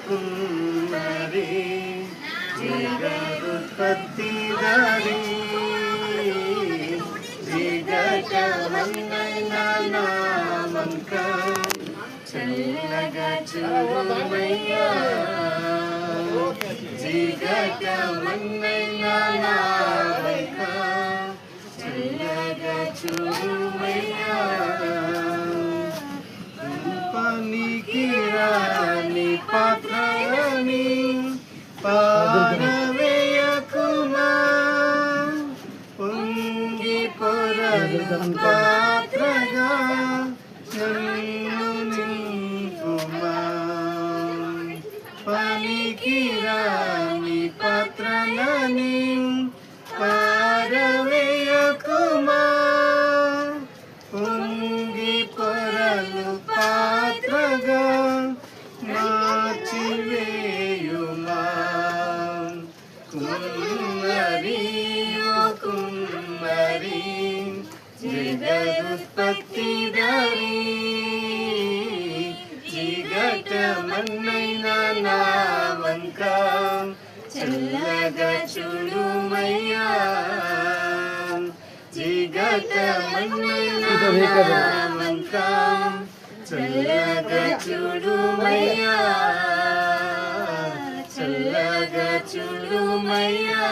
മുകുന്ദരി ജഗതുത്പത്തിദരി ജഗതമന്നനാമംക ചല്ലക ചുമയ്യ ജഗതമന്നനാമംക ചല്ലക ചുമയ്യ Patraga Seliluning Kumang Panikirani Patranani జగదుత్పత్తి దారి జిగట జిగటమన్నైన నా వంక. చల్లగా చూడుమయ్యా. జిగటమన్నైన నా వంక. చల్లగా చూడుమయ్యా. చల్లగా చూడుమయ్యా.